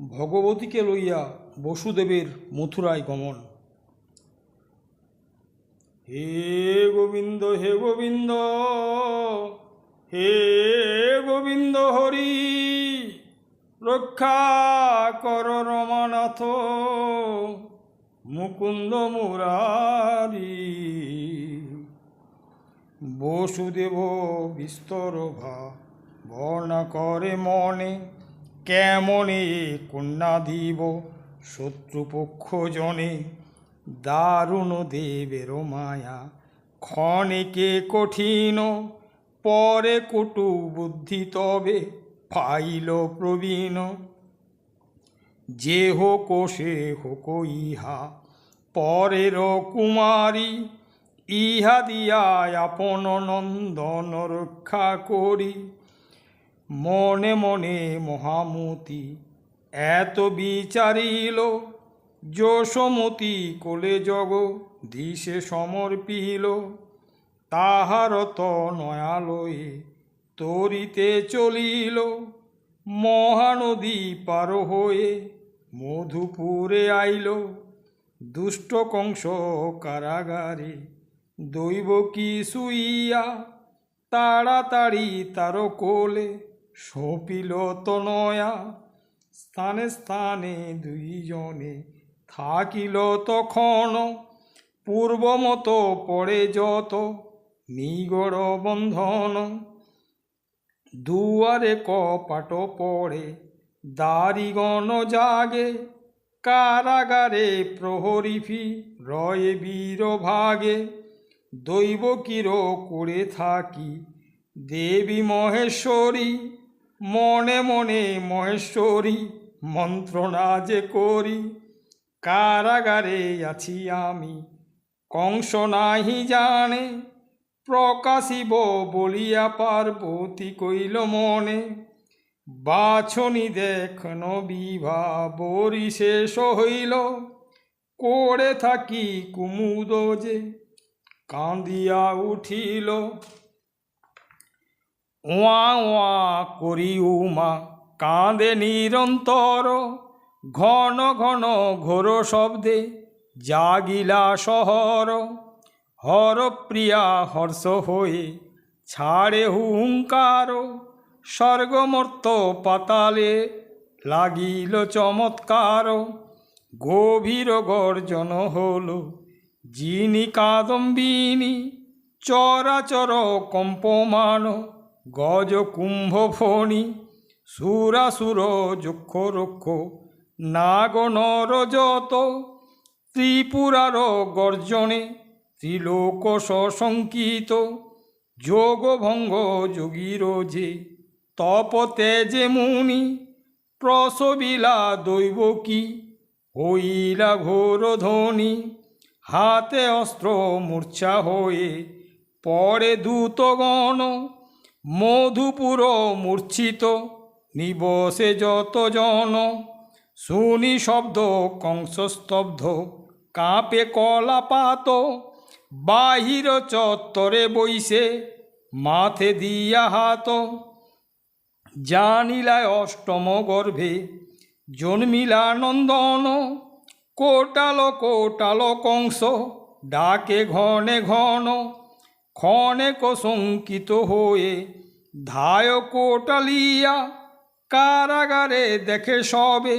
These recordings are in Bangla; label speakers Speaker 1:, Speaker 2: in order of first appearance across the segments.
Speaker 1: ভগবতীকে লইয়া বসুদেবের মথুরায় গমন। হে গোবিন্দ হে গোবিন্দ হে গোবিন্দ হরি, রক্ষা কর রমানাথ, মুকুন্দ মুরারি। বসুদেব বিস্তর ভা, বর্ণা করে মনে কেমনে কন্যা দিব শত্রুপক্ষ জনে দারুণ দেবের মায়া ক্ষণিকে কঠিন? পরে কটু বুদ্ধি তবে পাইল প্রবীণ। যে হোক সে হোক ইহা, পরের কুমারী, ইহা দিয়া আপন নন্দন রক্ষা করি। মনে মনে মহামতি। এত বিচারিল, যশমতি কোলে জগ দিশে সমর্পিল। তাহার নয়ালয়ে তরিতে চলিল। মহানদী পার হয়ে মধুপুরে আইল। দুষ্ট কংস কারাগারে দৈব কি শুইয়া তাড়াতাড়ি তার কোলে সপিল তনয়া স্থানে স্থানে দুইজনে থাকিল তখন। পূর্বমতো পড়ে যত নিগড় বন্ধন। দুয়ারে কপাট পড়ে, দারিগণ জাগে, কারাগারে প্রহরীফি রয়ে বীর ভাগে। দৈব কির করে থাকি দেবী মহেশ্বরী মনে মনে মহেশ্বরী, মন্ত্রণা যে করি। কারাগারে আছি আমি, কংস নাহি জানে, প্রকাশিব বলিয়া পার্বতী কইল মনে, বাছনি দেখন বিভা বরি শেষ হইল, করে থাকি কুমুদ যে কান্দিয়া উঠিল। ওয়া ওয়া করি উমা কাঁদে নিরন্তর, ঘন ঘন ঘোর শব্দে জাগিলা শহর। হরপ্রিয়া হর্ষ হয়ে ছাড়ে হুঙ্কার, স্বর্গমর্ত পাতালে লাগিল চমৎকার। গভীর গর্জন হল, যিনি কাদম্বিনী, চরাচর কম্পমান। গজ কুম্ভ ফণি সুরাসুর যক্ষ রক্ষ নাগ নর যত ত্রিপুরার গর্জনে ত্রিলোক সশঙ্কিত যোগভঙ্গ যোগীর যে তপ তেজে মুনি, প্রসবিলা দৈব কি হইলা ঘোর ধ্বনি, হাতে অস্ত্র মূর্ছা হয়ে, পরে দূতগণ মধুপুর মূর্ছিত, নিবসে যত জন। শুনি শব্দ, কংসস্তব্ধ, কাঁপে কলাপাত। বাহির চত্বরে বইসে মাথে দিয়া হাত। জানিলায় অষ্টম গর্ভে, জন্মিলা নন্দন। কোটাল কোটাল কংস, ডাকে ঘনে ঘন। ক্ষণে কশঙ্কিত হয়ে ধায় কোটালিয়া কারাগারে দেখে সবে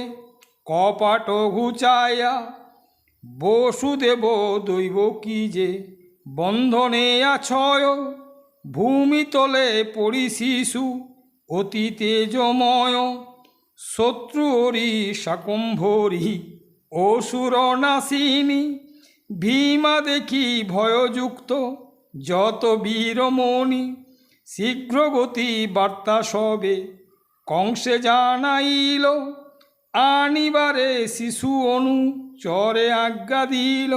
Speaker 1: কপাট ঘুচাইয়া, বসুদেব দৈব কি যে বন্ধনে আছয় ভূমিতলে পড়ি শিশু অতি তেজময় শত্রুরি শাকম্ভরি অসুর নাসিনী ভীমা দেখি ভয়যুক্ত যত বীরমণি শীঘ্র গতি বার্তা সবে, কংসে জানাইল, আনিবারে শিশু অনু চরে আজ্ঞা দিল।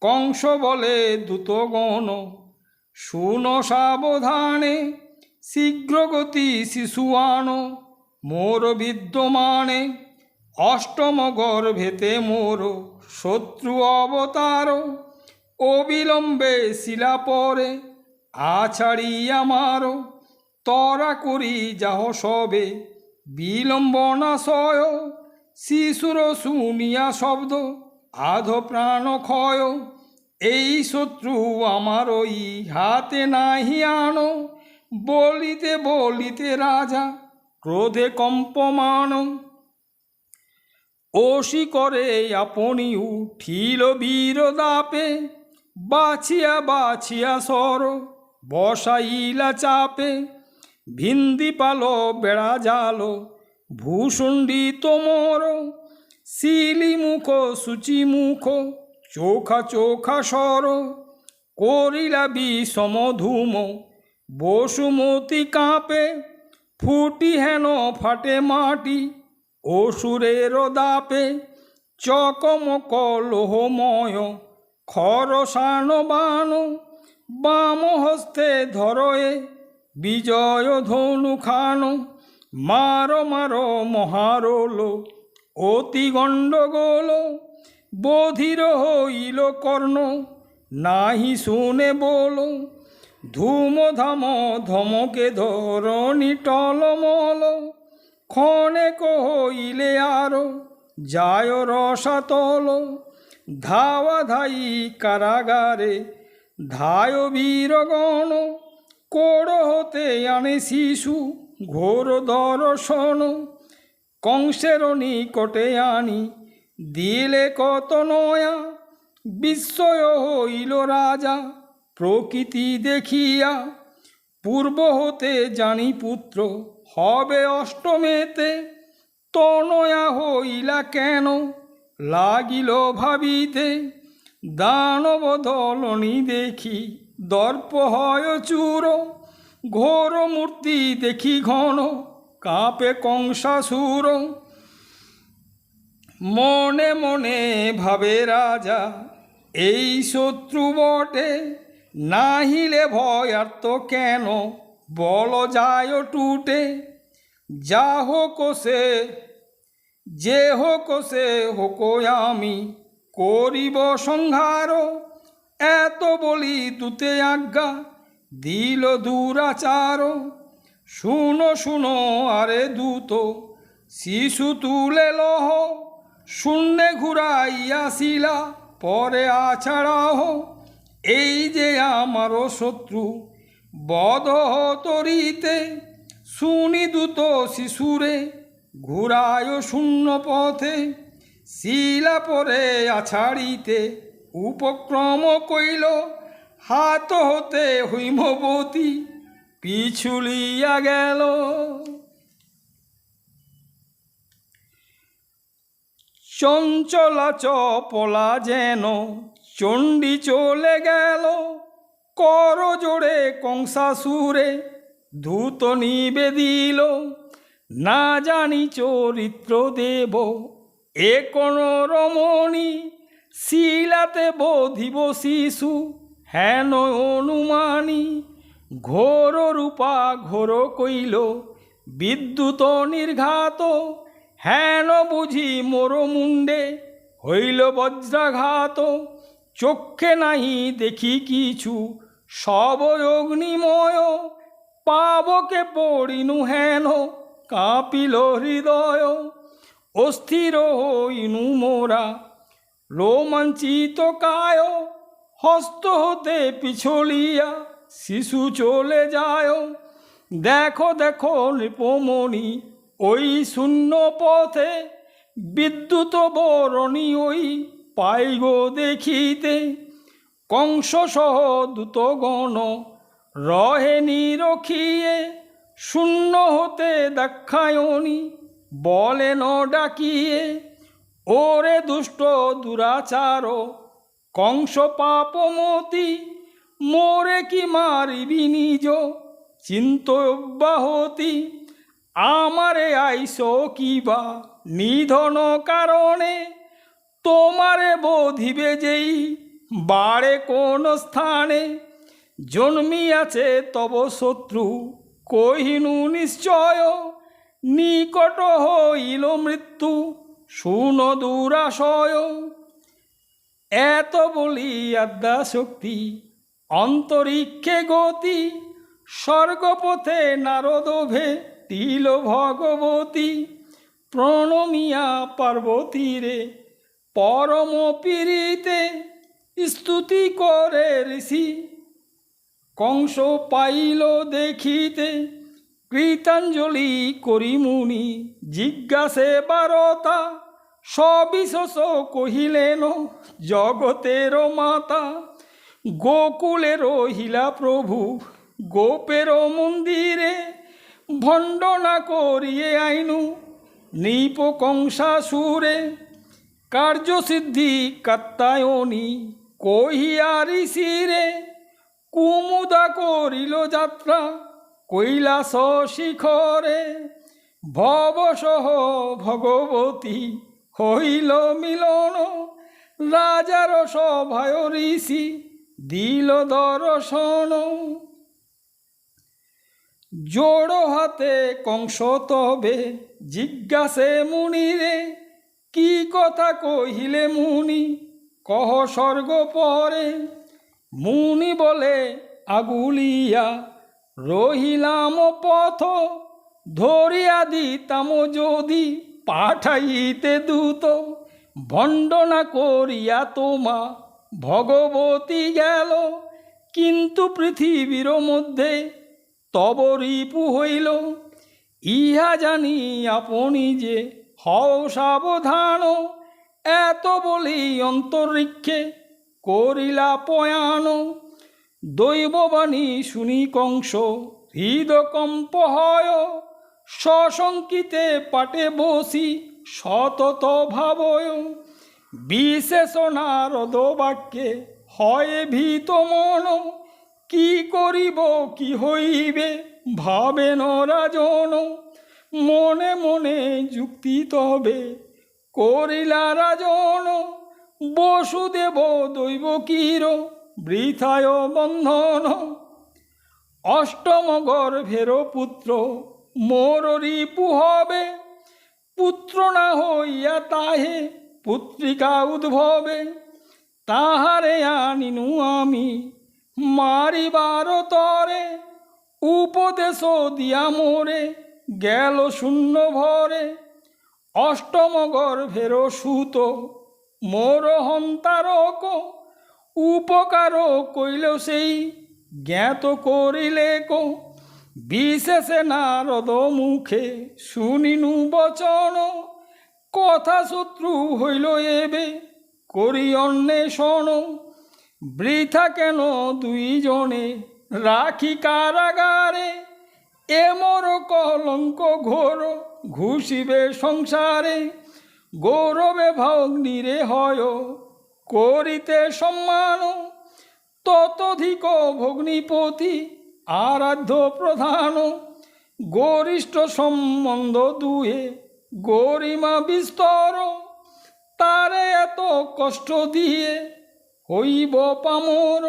Speaker 1: কংস বলে, দ্রুতগণ, শুন সাবধানে শীঘ্র গতি শিশু আনো, মোর বিদ্যমানে, অষ্টম গর্ভেতে মোর শত্রু অবতার। অবিলম্বে শিলা পরে আছাড়ি আমার তরা করি যাহ সবে বিলম্ব না সয়, শিশুর শুনিয়া শব্দ, আধ প্রাণ ক্ষয়, এই শত্রু আমার ওই হাতে নাহি আনো, বলিতে বলিতে রাজা ক্রোধে কম্পমান। ওসি করে আপনি উঠিল বীর দাপে বাছিয়া বাছিয়া সর, বসাইলা চাপে, ভিন্দি পালো, বেড়া জালো, ভূষণ্ডী তোমর, শিলি মুখ, সূচি মুখ, চোখা চোখা সর করিলা বিষম ধূম বসুমতি কাঁপে, ফুটি হেন ফাটে মাটি, অসুরের দাপে, চকমক লোহময় খরসান বান বাম হস্তে ধরয়ে বিজয় ধনু খান মার মার মহারোল অতি গণ্ডগোল বধির হইল কর্ণ নাহি শুনে বলো ধূম ধাম ধমকে ধরণি টলমল ক্ষণে কহিলে আরও, যায় রসাতল। ধাওয়া ধাই কারাগারে, ধায় বীরগণ কোড় হতে আনে শিশু ঘোর দর্শন। কংসের নিকটে আনি, দিলে কত নয়া, বিস্ময় হইল রাজা, প্রকৃতি দেখিয়া। পূর্ব হতে জানি পুত্র, হবে অষ্টমেতে, তনয়া হইলা কেন? লাগিল ভাবিতে, দানব দলনি দেখি, দর্প হয় চূর ঘোর মূর্তি দেখি ঘন, কাঁপে কংসাসুর। মনে মনে ভাবে রাজা, এই শত্রু বটে, নাহিলে ভয় আর তো কেন? বল যায় টুটে যা হোক সে যে হোক সে হোক আমি। করিব সংহার এত বলি দুতে আজ্ঞা, দিল দুরাচার শুনো শুনো, আরে দূত, শিশু তুলে লহ, শূন্যে ঘুরাইয়াছিলা পরে আছাড়াহ। এই যে আমারও শত্রু বধ তরিতে, শুনি দূত শিশুরে ঘুরায় শূন্য পথে শিলা পরে আছাড়িতে উপক্রম কইল, হাত হতে হৈমবতী পিছুলিয়া গেল। চঞ্চলা চপলা যেন চণ্ডী চলে গেল কর জোড়ে কংসাসুরে ধূত নিবেদিল। না জানি চরিত্র দেব, এ কোন রমণী? শিলাতে বোধিব শিশু, হেন অনুমানী? ঘোর রূপা ঘোর কইল বিদ্যুৎ নির্ঘাত, হেন বুঝি মোর মুন্ডে হইল বজ্রাঘাত, চক্ষে নাহি দেখি কিছু, সব অগ্নিময়, পাবকে পড়িনু হেন? কাঁপিল হৃদয়, অস্থির হইনু মোরা। রোমাঞ্চিত কায়, হস্ত হতে পিছলিয়া শিশু চলে যায়। দেখো দেখো নৃপমণি, ওই শূন্য পথে বিদ্যুৎ বরণী ওই পাইগ দেখিতে। কংস সহ দূতগণ রহে নিরখিয়ে শূন্য হতে দেখায়নি বলেন ডাকিয়ে, ওরে দুষ্ট দুরাচার, কংস পাপমতি মোরে কি মারিবি নিজ, চিন্তব্যাহতি, আমারে আইস কিবা নিধন কারণে, তোমারে বোধিবে যেই বাড়ে কোন স্থানে, জন্মিয়াছে তব শত্রু কহিনু নিশ্চয়? নিকট হইল মৃত্যু, শুন দুরাশয়। এত বলি আদ্যা শক্তি অন্তরিক্ষে গতি, স্বর্গপথে নারদ ভে টিল ভগবতী। প্রণমিয়া পার্বতীরে, পরম পীড়িতে, স্তুতি করে ঋষি। কংস পাইল দেখিতে, কৃতাঞ্জলি করি মুনি, জিজ্ঞাসে বারতা, সবিশেষ কহিলেন, জগতের মাতা গোকুলের রহিলা প্রভু, গোপের মন্দিরে ভণ্ডনা করিয়ে আইনু, নৃপ কংসাসুরে, কার্যসিদ্ধি কাত্তায়নী, কহিয়া ঋষিরে কুমুদা করিল যাত্রা, কৈলাস শিখরে, ভবসহ ভগবতী হইল মিলন। রাজার সভায় ঋষি দিল দর্শন। জোড় হাতে কংস তবে জিজ্ঞাসে মুনিরে, কি কথা কহিলে মুনি, কহ স্বর্গ পরে? মুনি বলে, আগুলিয়া, রহিলাম পথ, ধরিয়া দিতাম যদি পাঠাইতে দূত। ভণ্ডনা করিয়া তোমা, ভগবতী গেল। কিন্তু পৃথিবীর মধ্যে তব রিপু হইল। ইহা জানি আপনি যে হও সাবধান। এত বলি অন্তরিক্ষে করিলা পয়ান দৈববাণী শুনি কংস, হৃদকম্প হয়, সশঙ্কিতে পাটে বসি সতত ভাবয় বিশেষ বাক্যে হয় ভীত মন, কি করিব, কি হইবে, ভাবেন রাজন, মনে মনে যুক্তি তবে করিলা রাজন। বসুদেব দৈব কির, বৃথায় বন্ধন। অষ্টম গর্ভের পুত্র, মোর রিপু হবে। পুত্র না হইয়া তাহে পুত্রিকা উদ্ভবে। তাহারে আনিনু আমি মারিবার তরে। উপদেশ দিয়া মোরে গেল শূন্য ভরে। অষ্টম গর্ভের সুত মোর হন্তারক উপকার কইল সেই জ্ঞাত করিলে কো। বিশেষে নারদ মুখে শুনিনু বচন, কথা শত্রু হইল এবে করি অন্বেষণ। বৃথা কেন দুইজনে রাখি কারাগারে? এমর কলঙ্ক ঘোর, ঘুষিবে সংসারে। গৌরবে ভগ্নিরে হয়, করিতে সম্মান ততধিক ভগ্নিপতি আরাধ্য প্রধান গরিষ্ঠ সম্বন্ধ দুয়ে গরিমা বিস্তর, তারে এত কষ্ট দিয়ে হইব পামর।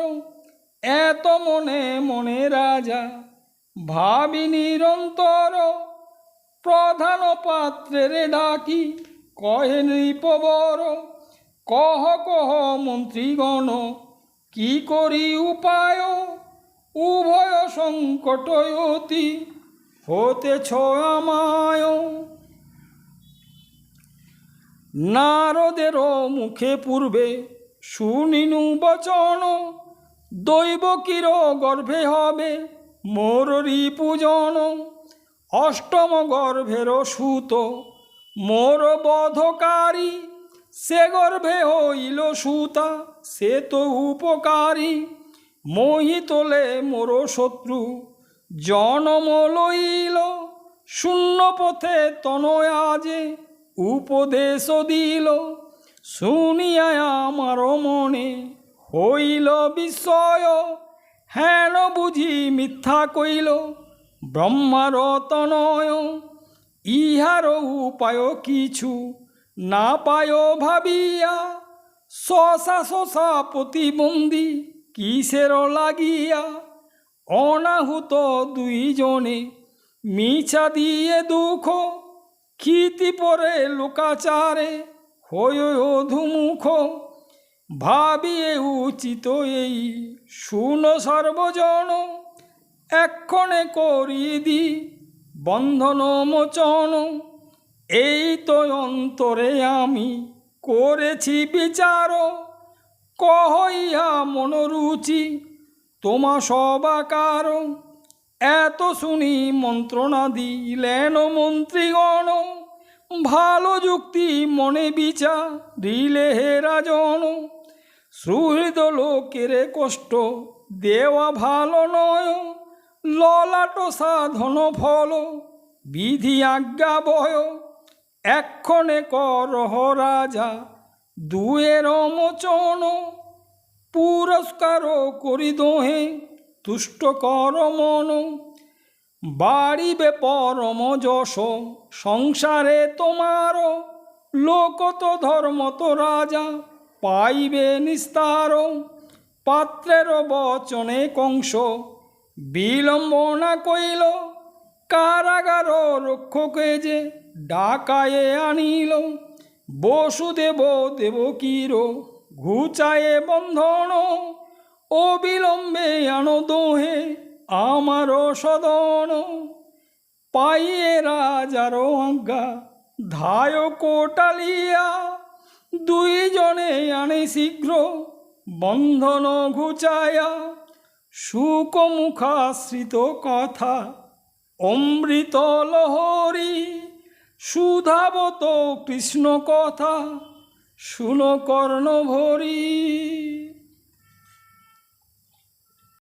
Speaker 1: এত মনে মনে রাজা ভাবি নিরন্তর, প্রধান পাত্রের ডাকি কহে নৃপবর কহ কহ মন্ত্রীগণ, কি করি উপায়? উভয় সংকট অতি হতেছ আমায়। নারদের মুখে পূর্বে শুনিনু বচন, দৈব কির গর্ভে হবে মোর রিপুজন অষ্টম গর্ভের সুত মোর বধকারী, সে গর্ভে হইল সুতা, সে তো উপকারী। মোহিতলে মোর শত্রু, জনম লইল, শূন্য পথে তনয়াজে উপদেশ দিল। শুনিয়া আমার মনে হইল বিস্ময়, হেন বুঝি মিথ্যা কইল ব্রহ্মার তনয় ইহার উপায় কিছু না পায় ভাবিয়া। শশা শশা প্রতিবন্ধী কিসের লাগিয়া? অনাহুত দুইজনে মিছা দিয়ে দুঃখ, ক্ষিতি পরে লোকাচারে হয়ে অধুমুখ ভাবিয়ে উচিত এই শুন সর্বজন, এক্ষণে করি দি বন্ধন মোচন, এই তো অন্তরে আমি করেছি বিচার। কহইয়া মনোরুচি তোমা সবাকার। এত শুনি মন্ত্রণা দিলেন মন্ত্রীগণ। ভালো যুক্তি মনে বিচার দিলে হে রাজন। সুহৃদ লোকের কষ্ট দেওয়া ভালো নয়। ললাট সাধন ফল, বিধি আজ্ঞা বয়। এক্ষণে করহ রাজা দুয়ের মোচন পুরস্কার করি দোহে, তুষ্ট কর মন। বাড়িবে পরম যশ, সংসারে তোমার। লোক তো ধর্ম তো রাজা, পাইবে নিস্তার। পাত্রের বচনে কংস বিলম্বনা কইল, কারাগার রক্ষকে যে ডাকায়ে আনিল। বসুদেব দেব দেবকীর ঘুচায়ে বন্ধন, অবিলম্বে আনো দোহে আমার সদন। পাইয়ে রাজার আজ্ঞা ধায় কোটালিয়া, দুইজনে আনে শীঘ্র বন্ধন ঘুচায়া। সুকমুখাশ্রিত কথা অমৃত লহরী সুধাবত কৃষ্ণ কথা শুনো ভরি